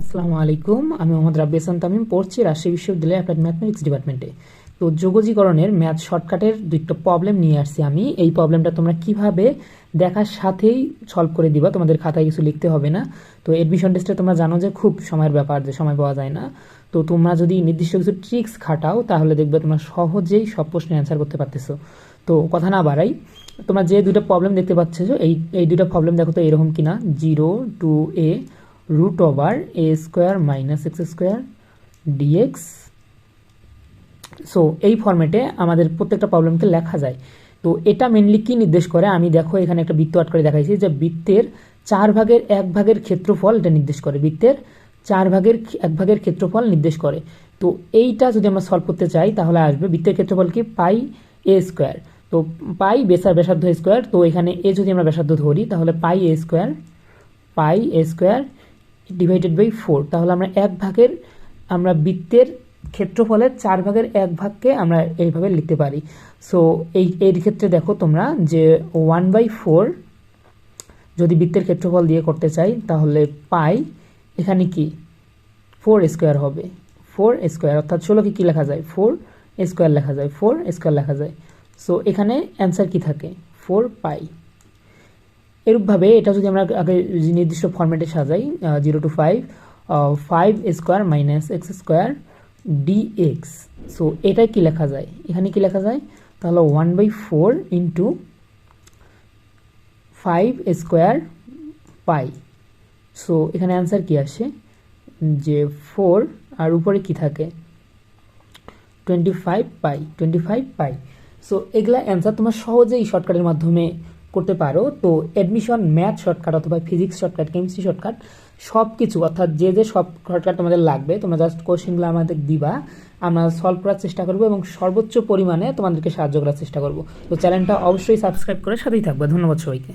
আসসালামু আলাইকুম, আমি মোহাম্মদ রাব্বি হাসান তামিম, পড়ছি রাজশাহী বিশ্ববিদ্যালয়ে অ্যাপ্লাইড ম্যাথমেটিক্স ডিপার্টমেন্টে। তো যোগজীকরণের ম্যাথ শর্টকাটের দুইটা প্রবলেম নিয়ে আসছি আমি। এই প্রবলেমটা তোমরা কীভাবে দেখার সাথেই সলভ করে দিবা, তোমাদের খাতায় কিছু লিখতে হবে না। তো এডমিশন টেস্টে তোমরা জানো যে খুব সময়ের ব্যাপার, যে সময় পাওয়া যায় না। তো তোমরা যদি নির্দিষ্ট কিছু ট্রিক্স খাটাও, তাহলে দেখবে তোমরা সহজেই সব প্রশ্নের অ্যান্সার করতে পারতেছো। তো কথা না বাড়াই, তোমরা যে দুটো প্রবলেম দেখতে পাচ্ছ, এই এই দুটো প্রবলেম দেখো তো এরকম কিনা। Zero to a root over a square minus x square dx so এই ফর্মেটে আমাদের প্রত্যেকটা প্রবলেমকে লেখা যায়। তো এটা মেনলি কি নির্দেশ করে? আমি দেখো এখানে একটা বৃত্ত আট করে দেখাইছি যে বৃত্তের চার ভাগের এক ভাগের ক্ষেত্রফল এটা নির্দেশ করে। বৃত্তের চার ভাগের এক ভাগের ক্ষেত্রফল নির্দেশ করে। তো এইটা যদি আমরা সলভ করতে চাই, তাহলে আসবে বৃত্তের ক্ষেত্রফল কি? পাই এ স্কোয়ার তো পাই বেসার ব্যাসার্ধ স্কোয়ার তো এখানে এ যদি আমরা ব্যাসার্ধ ধরি, তাহলে pi a square pi a square divided by four তাহলে আমরা এক ভাগের, আমরা বৃত্তের ক্ষেত্রফলের চার ভাগের এক ভাগকে আমরা এইভাবে লিখতে পারি। সো এই, এর ক্ষেত্রে দেখো তোমরা যে ওয়ান বাই ফোর যদি বৃত্তের ক্ষেত্রফল দিয়ে করতে চাই, তাহলে পাই এখানে কি? ফোর স্কোয়ার হবে। ফোর স্কোয়ার অর্থাৎ ষোলোকে কী লেখা যায়? ফোর স্কোয়ার লেখা যায়। ফোর স্কোয়ার লেখা যায়। সো এখানে অ্যান্সার কি থাকে? ফোর পাই এরূপভাবে এটা যদি আমরা আগে নির্দিষ্ট ফর্ম্যাটে সাজাই zero to five five square minus x square d x so এটাই কি লেখা যায়? এখানে কি লেখা যায়? তাহলে one by four into five square pi so এখানে অ্যান্সার কি আসে? যে ফোর আর উপরে কি থাকে? Twenty five pi twenty five pi so এগুলা অ্যান্সার তোমরা সহজেই শর্টকাটের মাধ্যমে করতে পারো। তো অ্যাডমিশন ম্যাথ শর্টকাট অথবা ফিজিক্স শর্টকাট কেমিস্ট্রি শর্টকাট সব কিছু অর্থাৎ যে যে সব শর্টকাট তোমাদের লাগবে, তোমরা জাস্ট কোশ্চেনগুলো আমাদের দিবা। আমরা সলভ করার চেষ্টা করব এবং সর্বোচ্চ পরিমাণে তোমাদেরকে সাহায্য করার চেষ্টা করব। তো চ্যানেলটা অবশ্যই সাবস্ক্রাইব করে সাথেই থাকবে। ধন্যবাদ সবাইকে।